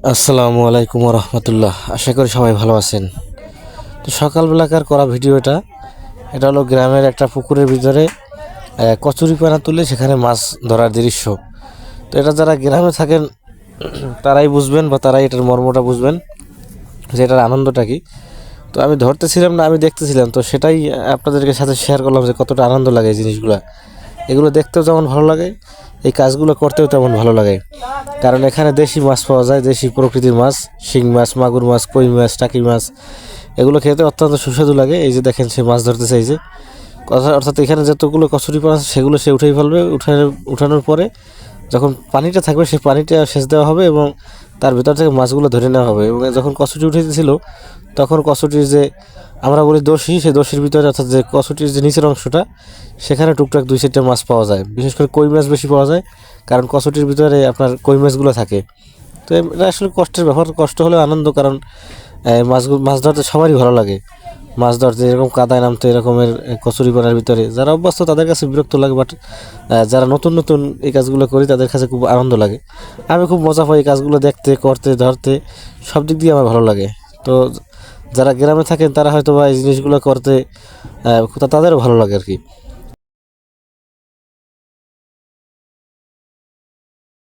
আসসালামু আলাইকুম রহমতুল্লাহ আশা করি সবাই ভালো আছেন। তো সকালবেলাকার করা ভিডিওটা, এটা হলো গ্রামের একটা পুকুরের ভিতরে কচুরিপানা তুলে সেখানে মাছ ধরার দৃশ্য। তো এটা যারা গ্রামে থাকেন, তারাই বুঝবেন বা তারাই এটার মর্মটা বুঝবেন যে এটার আনন্দটা কি। তো আমি ধরতেছিলাম না, আমি দেখতেছিলাম। তো সেটাই আপনাদেরকে সাথে শেয়ার করলাম যে কতটা আনন্দ লাগে এই জিনিসগুলো। এগুলো দেখতেও যেমন ভালো লাগে এই কাজগুলো করতেও তেমন ভালো লাগে। কারণ এখানে দেশি মাছ পাওয়া যায়, দেশি প্রকৃতির মাছ, শিং মাছ, মাগুর মাছ, কই মাছ, টাকি মাছ, এগুলো খেতে অত্যন্ত সুস্বাদু লাগে। এই যে দেখেন সে মাছ ধরতে চাইছে অর্থাৎ এখানে যতগুলো কচুরি পান আছে, সেগুলো সে উঠেই ফেলবে। উঠানোর উঠানোর পরে যখন পানিটা থাকবে সেই পানিটা সেচ দেওয়া হবে এবং তার ভিতর থেকে মাছগুলো ধরে নেওয়া হবে এবং যখন কচুটি উঠেছিল, তখন কচুটির যে আমরা বলি দোষী, সেই দোষীর ভিতরে অর্থাৎ যে কচুটির যে নিচের অংশটা, সেখানে টুকটাক দুই চারটে মাছ পাওয়া যায়। বিশেষ করে কই মাছ বেশি পাওয়া যায়, কারণ কচুটির ভিতরে আপনার কই মাছগুলো থাকে। তো এটা আসলে কষ্টের ব্যাপার। কষ্ট হলেও আনন্দ, কারণ মাছগুলো মাছ ধরতে সবারই ভালো লাগে। মাছ ধরতে এরকম কাদায় নামতো এরকমের কচুরি করার ভিতরে। যারা অভ্যস্ত তাদের কাছে বিরক্ত লাগে বাট যারা নতুন নতুন এই কাজগুলো করি তাদের কাছে খুব আনন্দ লাগে। আমি খুব মজা পাই এই কাজগুলো দেখতে, করতে, ধরতে, সব দিক দিয়ে আমার ভালো লাগে। তো যারা গ্রামে থাকেন তারা হয়তো বা এই জিনিসগুলো করতে তাদেরও ভালো লাগে আর কি।